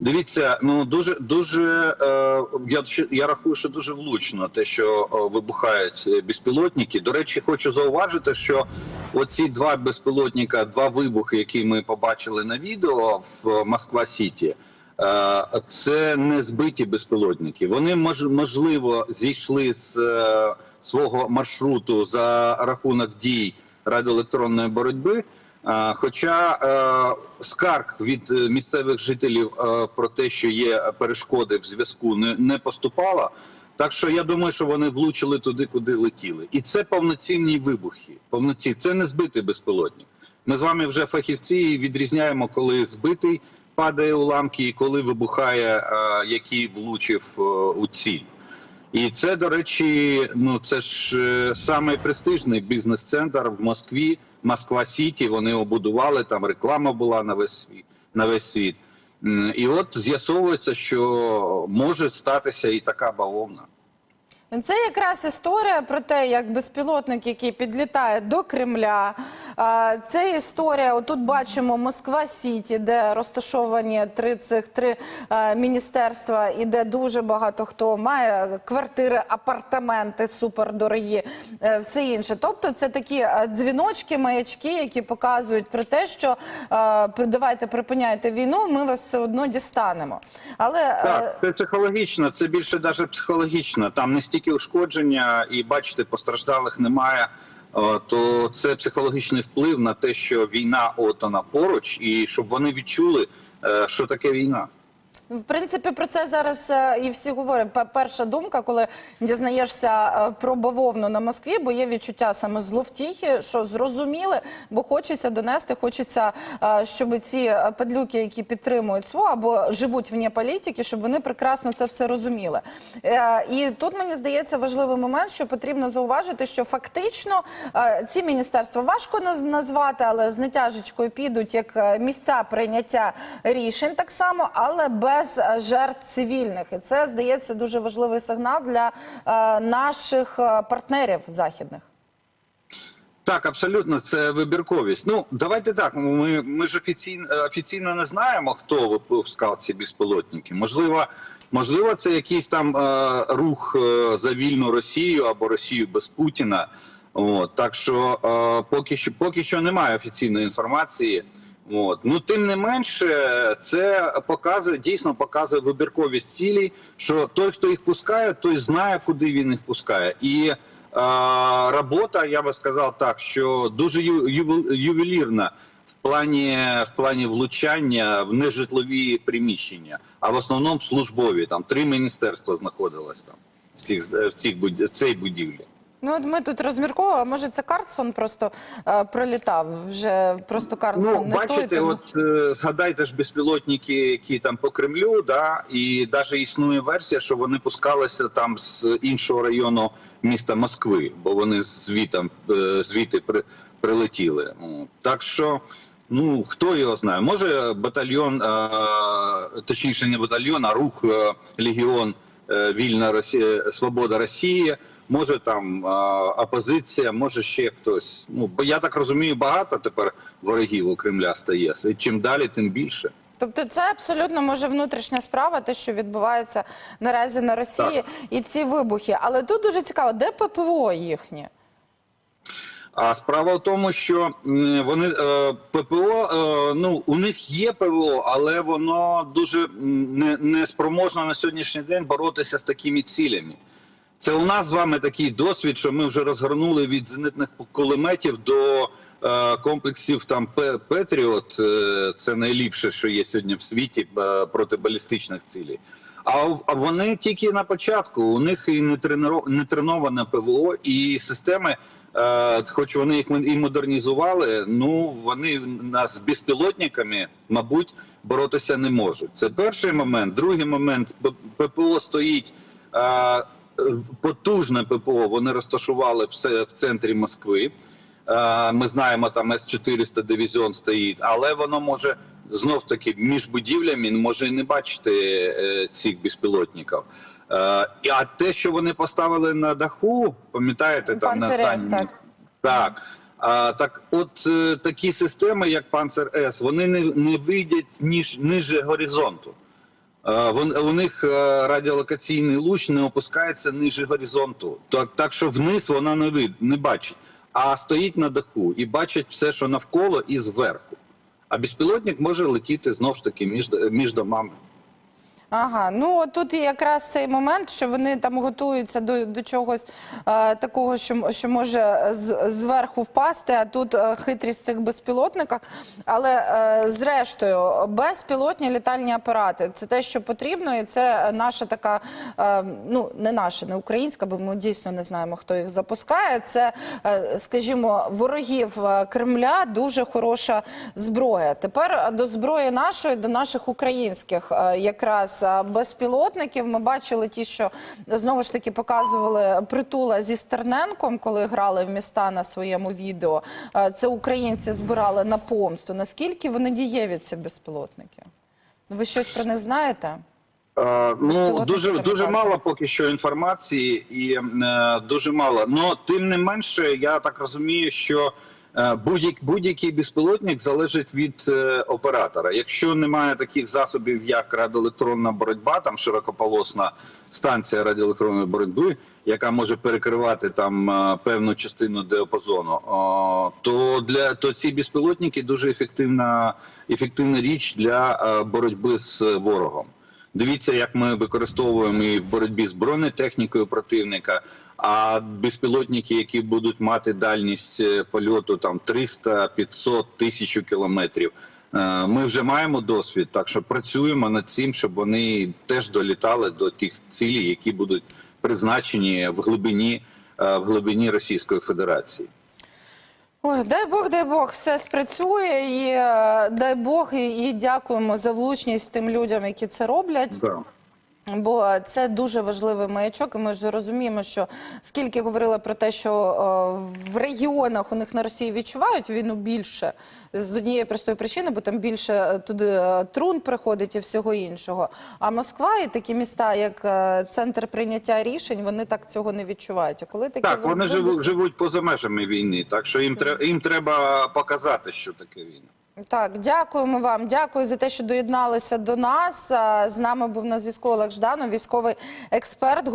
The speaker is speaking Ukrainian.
Дивіться, ну дуже дуже е, я я рахую, що дуже влучно те, що е, вибухають е, безпілотники. До речі, хочу зауважити, що оці два безпілотника, два вибухи, які ми побачили на відео в Москва Сіті. е, Це не збиті безпілотники. Вони мож, можливо зійшли з е, свого маршруту за рахунок дій радіоелектронної боротьби. Хоча е, скарг від е, місцевих жителів е, про те, що є перешкоди в зв'язку, не, не поступало. Так що я думаю, що вони влучили туди, куди летіли. І це повноцінні вибухи. Повноцінні. Це не збитий безпілотник. Ми з вами вже фахівці і відрізняємо, коли збитий падає уламки, і коли вибухає, е, який влучив е, у ціль. І це, до речі, ну це ж е, самий престижний бізнес-центр в Москві, Москва Сіті. Вони обудували там реклама була на весь світ на весь світ. І от з'ясовується, що може статися і така бавовна. Це якраз історія про те, як безпілотник, який підлітає до Кремля. Це історія. Отут бачимо Москва Сіті, де розташовані три цих три е, міністерства, і де дуже багато хто має квартири, апартаменти супердорогі, е, все інше. Тобто, це такі е, дзвіночки, маячки, які показують про те, що давайте припиняйте війну, ми вас все одно дістанемо. Але Так, це психологічно, це більше навіть психологічно. Там не стільки ушкодження, і бачите, постраждалих немає. То це психологічний вплив на те, що війна от вона поруч, і щоб вони відчули, е, що таке війна. В принципі, про це зараз е, і всі говорять. Перша думка, коли дізнаєшся е, про бавовну на Москві, бо є відчуття саме зловтіхи, що зрозуміли, бо хочеться донести, хочеться, е, щоб ці падлюки, які підтримують СВО або живуть вне політики, щоб вони прекрасно це все розуміли. І тут мені здається важливий момент, що потрібно зауважити, що фактично ці міністерства важко наз- назвати, але з натяжечкою підуть як місця прийняття рішень так само, але без е, жертв цивільних. І це здається дуже важливий сигнал для е, наших е, партнерів західних. Так, абсолютно, це вибірковість. Ну давайте так. Ми, ми ж офіційно офіційно не знаємо, хто випускав ці безпілотники. Можливо, можливо, це якийсь там е, рух за вільну Росію або Росію без Путіна. От так що е, поки що поки що немає офіційної інформації. От ну тим не менше, це показує дійсно показує вибірковість цілей, що той, хто їх пускає, той знає, куди він їх пускає, і е, робота, я би сказав так, що дуже ювелірна в плані в плані влучання в нежитлові приміщення, а в основному службові. Там три міністерства знаходилось там в цих в цих в цій будівлі. Ну от ми тут розмірковуємо. Може, це Карлсон просто е, пролітав. Вже просто Карлсон Ну, не той. бачите, тому- от е, згадайте ж безпілотники, які там по Кремлю, да, і навіть існує версія, що вони пускалися там з іншого району міста Москви, бо вони звітом е, звідти при, прилетіли. Так що. Ну хто його знає? Може батальйон, е, точніше, не батальйон, а рух е, Легіон е, Вільна Росія, Свобода Росії. Може там опозиція, може ще хтось. Ну бо я так розумію, багато тепер ворогів у Кремля стає. І чим далі, тим більше. Тобто це абсолютно може внутрішня справа, те, що відбувається наразі на Росії, Так. і ці вибухи. Але тут дуже цікаво, де ППО їхнє? А справа в тому, що вони е, ППО, е, ну у них є ПВО, але воно дуже не, не спроможно на сьогоднішній день боротися з такими цілями. Це у нас з вами такий досвід, що ми вже розгорнули від зенитних кулеметів до е, комплексів там Пе- Петріот. Е, це найліпше, що є сьогодні в світі е, проти балістичних цілей. А, а вони тільки на початку. У них і не тренро- не треноване ПВО, і системи, е, хоч вони їх і модернізували, ну вони нас з безпілотниками, мабуть, боротися не можуть. Це перший момент. Другий момент ППО стоїть. Потужне ППО вони розташували все в центрі Москви. Е, Ми знаємо, там С-400 дивізіон стоїть, але воно може знов таки між будівлями може і не бачити е, цих безпілотників. Е, А те, що вони поставили на даху, пам'ятаєте, там на Панцер-С, так. так. А, так, от е, такі системи, як Панцер С, вони не, не вийдуть ніж ниже горизонту. Е, у них е, радіолокаційний луч не опускається ниже горизонту, так, так що вниз вона не вид, не бачить, а стоїть на даху і бачить все, що навколо і зверху. А безпілотник може летіти знов ж таки між, між домами. Ага, ну от тут якраз цей момент, що вони там готуються до, до чогось е, такого, що, що може з, зверху впасти, а тут е, хитрість цих безпілотниках. Але е, зрештою, безпілотні літальні апарати це те, що потрібно, і це наша така, е, ну не наша, не українська, бо ми дійсно не знаємо, хто їх запускає. Це, е, скажімо, ворогів е, Кремля дуже хороша зброя. Тепер до зброї нашої, до наших українських е, якраз безпілотників. Ми бачили ті, що знову ж таки показували притула зі Стерненком, коли грали в міста на своєму відео. Це українці збирали на помсту. Наскільки вони дієві, ці безпілотники? Ви щось про них знаєте? Е, Ну дуже дуже мало поки що інформації, і е, дуже мало. Ну тим не менше, я так розумію, що будь-який безпілотник залежить від е, оператора. Якщо немає таких засобів, як радіоелектронна боротьба, там широкополосна станція радіоелектронної боротьби, яка може перекривати там е, певну частину діапазону, то для то ці безпілотники дуже ефективна ефективна річ для е, боротьби з ворогом. Дивіться, як ми використовуємо і в боротьбі з бронетехнікою противника. А безпілотники, які будуть мати дальність е, польоту там 300, 500, 1000 кілометрів. е, Ми вже маємо досвід, так що працюємо над цим, щоб вони теж долітали до тих цілей, які будуть призначені в глибині е, в глибині Російської Федерації. Ой, дай Бог, дай Бог, все спрацює, і дай Бог, і, і дякуємо за влучність тим людям, які це роблять. Да. Бо це дуже важливий маячок, і ми ж розуміємо, що скільки говорили про те, що е, в регіонах у них на Росії відчувають війну більше з однієї простої причини, бо там більше е, туди е, трун приходить і всього іншого. А Москва і такі міста, як е, центр прийняття рішень, вони так цього не відчувають. А коли такі Так, вони живуть, живуть поза межами війни, так що їм треба їм треба показати, що таке війна. Так, дякуємо вам. Дякую за те, що доєдналися до нас. З нами був на зв'язку Олег Жданов, військовий експерт.